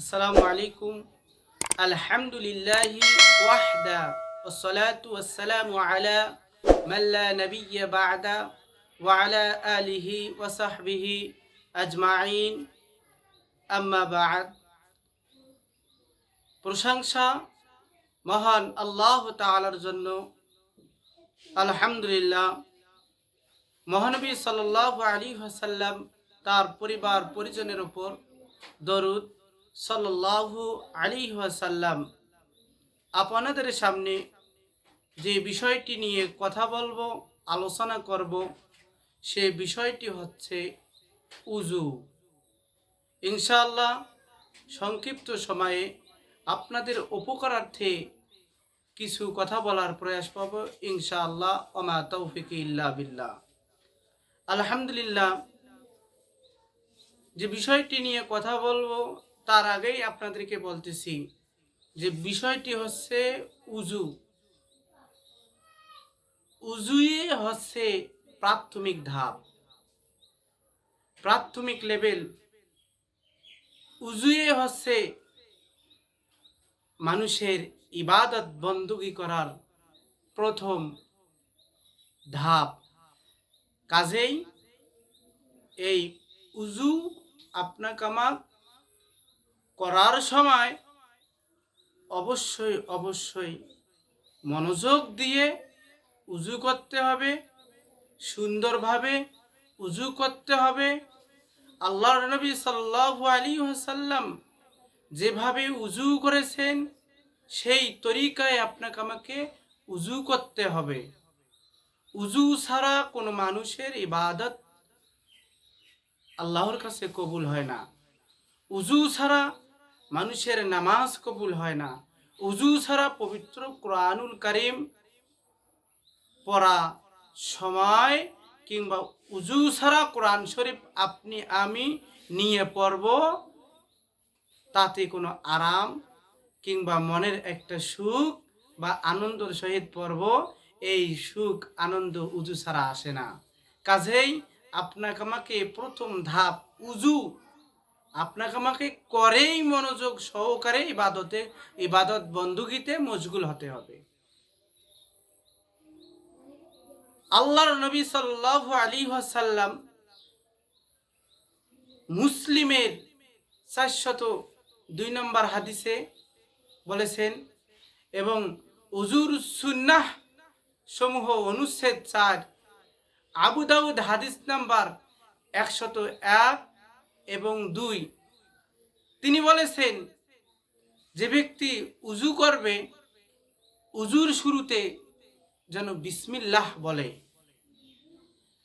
আসসালামু আলাইকুম আলহামদুলিল্লাহ ওয়াহদা والصلاة والسلام على من لا نبي بعد وعلى آله وصحبه أجمعين أما بعد প্রশংসা মহান আল্লাহ তাআলার জন্য আলহামদুলিল্লাহ মহানবী সাল্লাল্লাহু আলাইহি ওয়াসাল্লাম তার পরিবার পরিজনের উপর দরুদ সাল্লাল্লাহু আলাইহি ওয়াসাল্লাম আপনাদের সামনে যে বিষয়টি নিয়ে কথা বলব, আলোচনা করব, সে বিষয়টি হচ্ছে উজু ইনশাআল্লাহ সংক্ষিপ্ত সময়ে আপনাদের উপকারার্থে কিছু কথা বলার প্রয়াস পাবো, ইনশাআল্লাহ, ওমা তৌফিক ইল্লা বিল্লাহ। আলহামদুলিল্লাহ, যে বিষয়টি নিয়ে কথা বলব তার আগেই আপনাদেরকে বলতেছি যে বিষয়টি হচ্ছে উজু। উজুই হচ্ছে প্রাথমিক ধাপ। প্রাথমিক লেভেল। উজুয়ে হচ্ছে মানুষের ইবাদত বন্দুকি করার প্রথম ধাপ। কাজেই এই উজু আপনাকে আমার করার সময় অবশ্যই অবশ্যই মনোযোগ দিয়ে উজু করতে হবে, সুন্দরভাবে উজু করতে হবে। আল্লাহ নবী সাল্লাল্লাহু আলী সাল্লাম যেভাবে উজু করেছেন, সেই তরিকায় আপনাকে আমাকে উজু করতে হবে। উজু ছাড়া কোনো মানুষের ইবাদত আল্লাহর কাছে কবুল হয় না। উজু ছাড়া মানুষের নামাজ কবুল হয় না। উজু ছাড়া পবিত্র কোরআনুল করিম পড়া সময় কিংবা উজু ছাড়া কোরআন শরীফ আপনি, আমি নিয়ে পড়ব, তাতে কোনো আরাম কিংবা মনের একটা সুখ বা আনন্দর সহিত পড়ব, এই সুখ, আনন্দ, উজু ছাড়া আসে না। কাজেই আপনাকে আমাকে প্রথম ধাপ উজু আপনাকে আমাকে করেই মনোযোগ সহকারে ইবাদতে, ইবাদত বন্দুকিতে মশগুল হতে হবে। আল্লাহর নবী সাল্লাহ আলী ওয়াসাল্লাম মুসলিমের চারশত দুই নম্বর হাদিসে বলেছেন, এবং উজুর সুন্নাহ সমূহ অনুচ্ছেদ চার, আবু দাউদ হাদিস নাম্বার একশত এক এবং দুই, তিনি বলেছেন, যে ব্যক্তি উজু করবে উজুর শুরুতে যেন বিসমিল্লাহ বলে।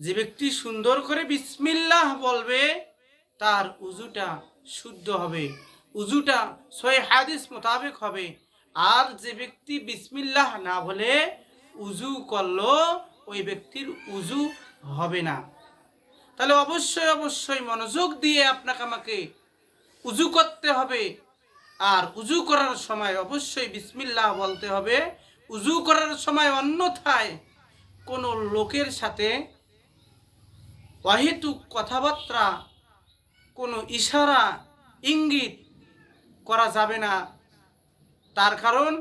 যে ব্যক্তি সুন্দর করে বিসমিল্লাহ বলবে, তার উজুটা শুদ্ধ হবে উজুটা ছয় হাদিস মোতাবেক হবে। আর যে ব্যক্তি বিসমিল্লাহ না বলে উজু করল, ওই ব্যক্তির উজু হবে না। তাহলে অবশ্যই অবশ্যই মনোযোগ দিয়ে আপনাকে আমাকে উজু করতে হবে। আর উজু করার সময় অবশ্যই বিসমিল্লাহ বলতে হবে। উজু করার সময় অন্যথায় কোনো লোকের সাথে অহেতুক কথাবার্তা, কোনো ইশারা, ইঙ্গিত করা যাবে না। তার কারণ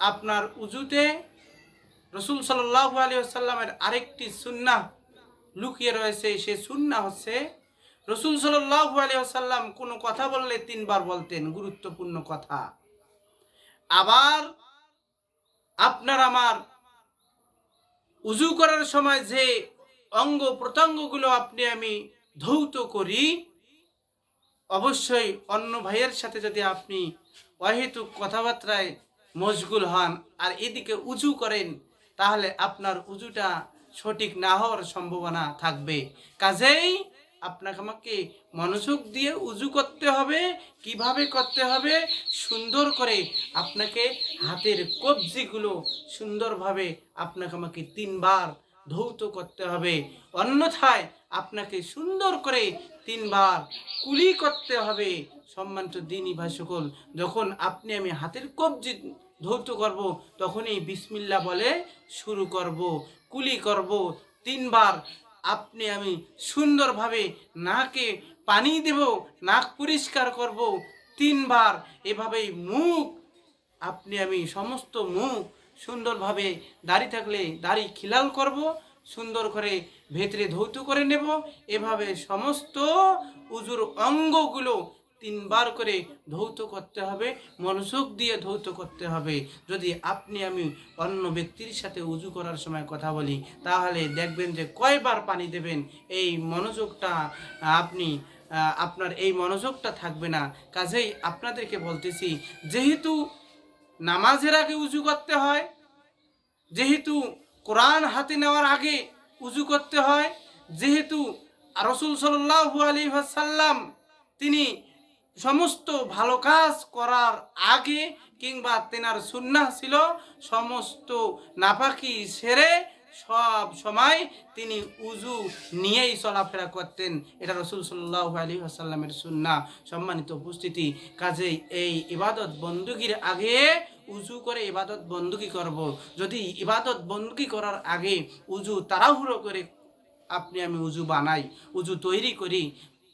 আপনার উজুতে রসুল সাল্লাহ আলী আসাল্লামের আরেকটি সুন্না লুকিয়ে রয়েছে, সে সুন্না হচ্ছে, রসুল সাল্লাহ আলী আসাল্লাম কোনো কথা বললে তিনবার বলতেন, গুরুত্বপূর্ণ কথা। আবার আপনার আমার উজু করার সময় যে অঙ্গ প্রত্যঙ্গগুলো আপনি আমি ধৌত করি, অবশ্যই অন্য ভাইয়ের সাথে যদি আপনি অহেতুক কথাবার্তায় মশগুল হন আর এদিকে উজু করেন, তাহলে আপনার উজুটা সঠিক না হওয়ার সম্ভাবনা থাকবে। কাজেই আপনাকে আমাকে মনোযোগ দিয়ে উজু করতে হবে, কীভাবে করতে হবে, সুন্দর করে আপনাকে হাতের কবজিগুলো সুন্দরভাবে আপনাকে আমাকে তিনবার ধৌত করতে হবে। অন্যথায় আপনাকে সুন্দর করে তিনবার কুলি করতে হবে সম্মানিত দিনই ভাই সকল। যখন আপনি আমি হাতের কবজি ধৌত করব, তখনই বিসমিল্লা বলে শুরু করব, কুলি করব। তিনবার আপনি আমি সুন্দরভাবে নাকে পানি দেব, নাক পরিষ্কার করব। তিনবার এভাবেই মুখ, আপনি আমি সমস্ত মুখ সুন্দরভাবে দাড়ি থাকলে দাড়ি খিলাল করব, সুন্দর করে ভেতরে ধৌত করে নেব। এভাবে সমস্ত উজুর অঙ্গগুলো তিনবার করে ধৌত করতে হবে, মনোযোগ দিয়ে ধৌত করতে হবে। যদি আপনি আমি অন্য ব্যক্তির সাথে উজু করার সময় কথা বলি, তাহলে দেখবেন যে কয়বার পানি দেবেন, এই মনোযোগটা আপনি, আপনার এই মনোযোগটা থাকবে না। কাজেই আপনাদেরকে বলতেছি, যেহেতু নামাজের আগে উজু করতে হয়, যেহেতু কোরআন হাতে নেওয়ার আগে উজু করতে হয়, যেহেতু রসুল সাল্লাহু আলী সাল্লাম তিনি সমস্ত ভালো কাজ করার আগে কিংবা তেনার সুন্নাহ ছিল সমস্ত নাপাকি সেরে সব সময় তিনি উজু নিয়েই চলাফেরা করতেন। এটা রসুল সাল্লাহ আলী আসাল্লামের সুন্না সম্মানিত উপস্থিতি, কাজেই এই ইবাদত বন্দুকির আগে উজু করে ইবাদত বন্দুকি করব। যদি ইবাদত বন্দুকি করার আগে উজু তাড়াহুড়ো করে আপনি আমি উজু বানাই উজু তৈরি করি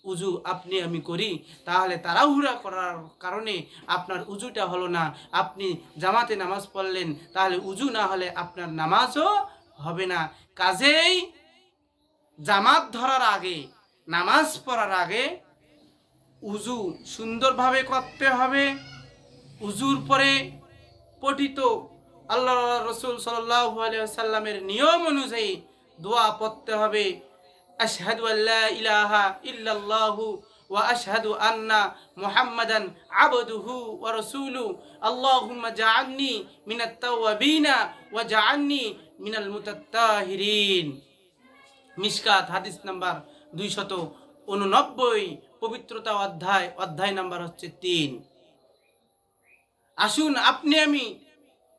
উজু আপনি, আমি করি। তাহলে তাড়াহুড়া করার কারণে আপনার উজুটা হলো না। আপনি জামাতে নামাজ পড়লেন, তাহলে উজু না হলে আপনার নামাজও হবে না। কাজেই জামাত ধরার আগে, নামাজ পড়ার আগে উজু সুন্দরভাবে করতে হবে। উজুর পরে পঠিত আল্লাহ রসুল সাল্লাল্লাহু আলাইহি সাল্লামের নিয়ম অনুযায়ী দোয়া পড়তে হবে। আল্লা ইলাহা ইল্লাল্লাহু ওয়া আশহাদু আন্না মুহাম্মাদান আবদুহু ওয়া রাসূলু। আল্লাহুম্মা জাআলনি মিনাত তাওয়াবিনা ওয়া জাআলনি মিনাল মুতাত্তাহিরিন। মিশকাত, হাদিস নাম্বার দুইশত উননব্বই, পবিত্রতা অধ্যায় অধ্যায় নাম্বার হচ্ছে তিন। আসুন, আপনি আমি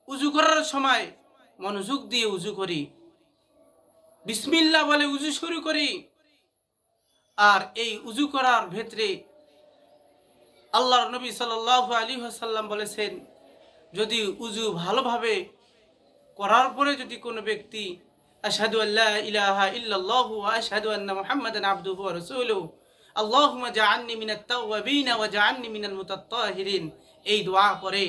উজু করার সময় মনোযোগ দিয়ে উজু করি। বিসমিল্লা বলে উজু শুরু করি। আর এই উজু করার ভেতরে আল্লাহর নবী সাল্লাল্লাহু আলী সাল্লাম বলেছেন, যদি উজু ভালোভাবে করার পরে যদি কোনো ব্যক্তি আশহাদু আল্লাহ ইলাহা ইল্লাল্লাহু ওয়া আশহাদু আন্না মুহাম্মাদান আবদুহু ওয়া রাসূলুহু, আল্লাহুম্মা জাআলনি মিনাত তাওয়াবিন ওয়া জাআলনি মিনাল মুতাত্তাহিরিন, এই দোয়া পরে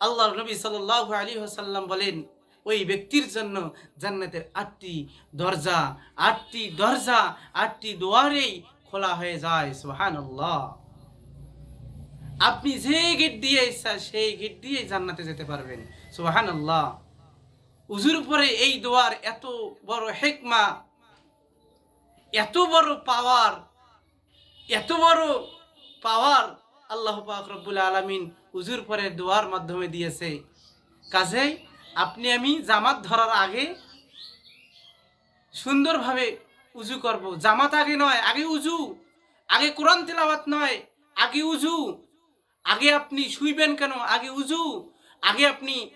আল্লাহর নবী সাল্লাল্লাহু আলাইহি ওয়াসাল্লাম বলেন ওই ব্যক্তির জন্য জান্নাতের আটটি দরজা আটটি দরজা, আটটি দুয়ারেই খোলা হয়ে যায়, সুবহানাল্লাহ। আপনি যে গেট দিয়ে ইচ্ছা সেই গেট দিয়ে জান্নাতে যেতে পারবেন, সুবহানাল্লাহ। উজুর পরে এই দোয়ার এত বড় হেকমা, এত বড় পাওয়ার, এত বড় পাওয়ার আল্লাহ পাক রব্বুল আলমিন উজুর পরে দোয়ার মাধ্যমে দিয়েছে। কাজেই আপনি আমি জামাত ধরার আগে সুন্দরভাবে উজু করব। জামাত আগে নয়, আগে উজু। আগে কোরআন তেলাওয়াত নয়, আগে উজু। আগে আপনি শুইবেন কেন? আগে উজু। আগে আপনি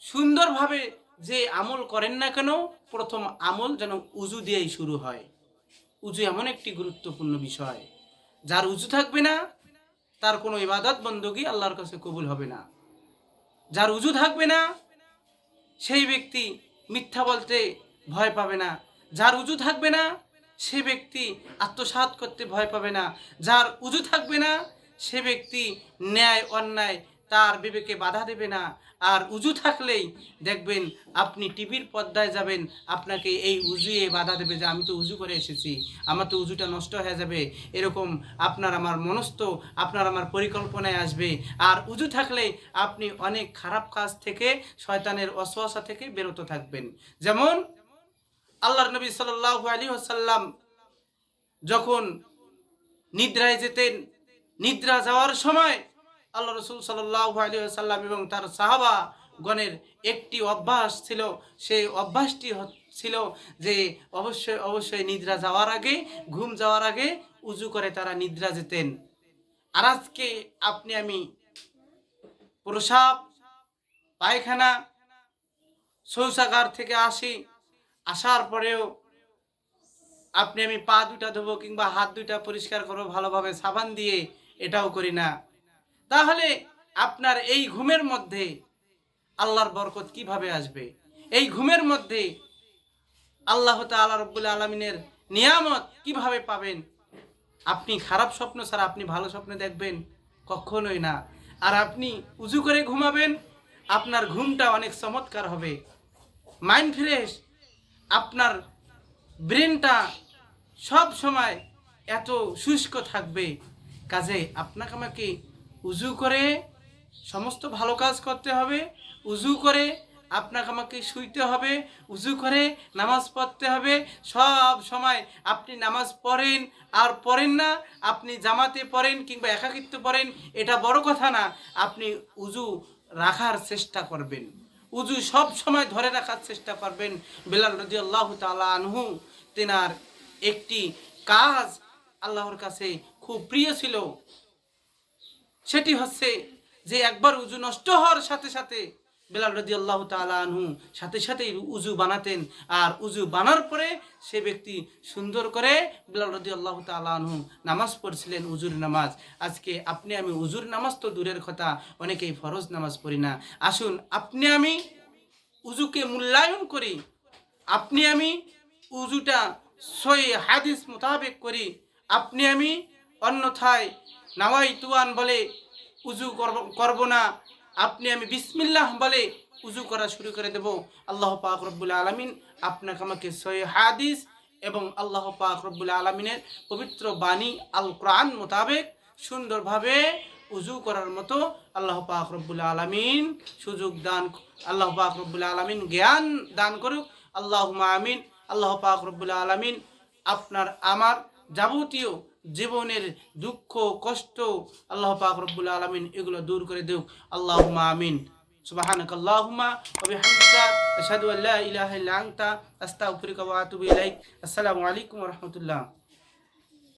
সুন্দরভাবে যে আমল করেন না কেন, প্রথম আমল যেন উজু দিয়েই শুরু হয়। উজু এমন একটি গুরুত্বপূর্ণ বিষয়। যার উজু থাকবে না, তার কোনো ইবাদত বন্দগী আল্লাহর কাছে কবুল হবে না। যার উজু থাকবে না সেই ব্যক্তি মিথ্যা বলতে ভয় পাবে না। যার উজু থাকবে না, সে ব্যক্তি আত্মসাত করতে ভয় পাবে না। যার উজু থাকবে না, সে ব্যক্তি ন্যায় অন্যায় তার বিবেকে বাধা দেবে না। আর উজু থাকলেই দেখবেন আপনি টিভির পর্দায় যাবেন, আপনাকে এই উজুয়ে বাধা দেবে যে আমি তো উজু করে এসেছি, আমার তো উজুটা নষ্ট হয়ে যাবে। এরকম আপনার আমার মনস্থ, আপনার আমার পরিকল্পনায় আসবে। আর উজু থাকলে আপনি অনেক খারাপ কাজ থেকে, শয়তানের অসুয়াশা থেকে বেরোতে থাকবেন। যেমন আল্লাহর নবী সাল্লাল্লাহু আলাইহি ওয়াসাল্লাম যখন নিদ্রায় যেতেন, নিদ্রা যাওয়ার সময় আল্লাহ রসুল সাল্লাম এবং তার সাহাবা গণের একটি অভ্যাস ছিল, সেই অভ্যাসটি ছিল যে অবশ্যই অবশ্যই নিদ্রা যাওয়ার আগে, ঘুম যাওয়ার আগে উজু করে তারা নিদ্রা যেতেন। আর আজকে আপনি, আমি প্রসাব, পায়খানা, শৌচাগার থেকে আসি, আসার পরেও আপনি, আমি পা দুটা ধোবো কিংবা হাত দুটা পরিষ্কার করব, ভালোভাবে সাবান দিয়ে, এটাও করি না। তাহলে আপনার এই ঘুমের মধ্যে আল্লাহর বরকত কীভাবে আসবে? এই ঘুমের মধ্যে আল্লাহ তাআলা রব্বুল আলমিনের নিয়ামত কীভাবে পাবেন? আপনি খারাপ স্বপ্ন ছাড়া আপনি ভালো স্বপ্ন দেখবেন কখনোই না। আর আপনি উজু করে ঘুমাবেন, আপনার ঘুমটা অনেক চমৎকার হবে। মাইন্ড ফ্রেশ, আপনার ব্রেনটা সব সময় এত শুষ্ক থাকবে। কাজে আপনাকে আমাকে উজু করে সমস্ত ভালো কাজ করতে হবে। উজু করে আপনাকে আমাকে শুইতে হবে। উজু করে নামাজ পড়তে হবে। সব সময় আপনি নামাজ পড়েন আর পড়েন না, আপনি জামাতে পড়েন কিংবা একাকিত্ব পড়েন, এটা বড় কথা না। আপনি উজু রাখার চেষ্টা করবেন। উজু সব সময় ধরে রাখার চেষ্টা করবেন। বেলাল রদি আল্লাহ তালা আনহু তেনার একটি কাজ আল্লাহর কাছে খুব প্রিয় ছিল। সেটি হচ্ছে যে একবার উজু নষ্ট হওয়ার সাথে সাথে বেলাল রদি আল্লাহ আনহু সাথে সাথেই উজু বানাতেন। আর উজু বানার পরে সে ব্যক্তি সুন্দর করে বেলাল রদি আল্লাহ আনহু নামাজ পড়ছিলেন উজুর নামাজ। আজকে আপনি আমি উজুর নামাজ তো দূরের কথা, অনেকেই ফরজ নামাজ পড়ি না। আসুন, আপনি আমি উজুকে মূল্যায়ন করি। আপনি আমি উজুটা সই হাদিস মোতাবেক করি। আপনি আমি অন্যথায় নাওয়াই তুয়ান বলে উজু করব না। আপনি আমি বিসমিল্লাহ বলে উজু করা শুরু করে দেব। আল্লাহ পাক রব্বুল আলমিন আপনাকে আমাকে সই হাদিস এবং আল্লাহ পাক রব্বুল আলমিনের পবিত্র বাণী আল কোরআন মোতাবেক সুন্দরভাবে উজু করার মতো আল্লাহ পাক রব্বুল আলমিন সুযোগ দান, আল্লাহ পাক রব্বুল আলমিন জ্ঞান দান করুক। আল্লাহ আমিন। আল্লাহ পাক রব্বুল আলমিন আপনার, আমার যাবতীয় জীবনের দুঃখ কষ্ট আল্লাহ পাক রব্বুল আলমিন এগুলো দূর করে দেউক আল্লাহ আমিন سبحانك اللهم وبحمدك أشهد أن لا إله إلا أنت أستغفرك وأتوب إليك السلام عليكم ورحمة الله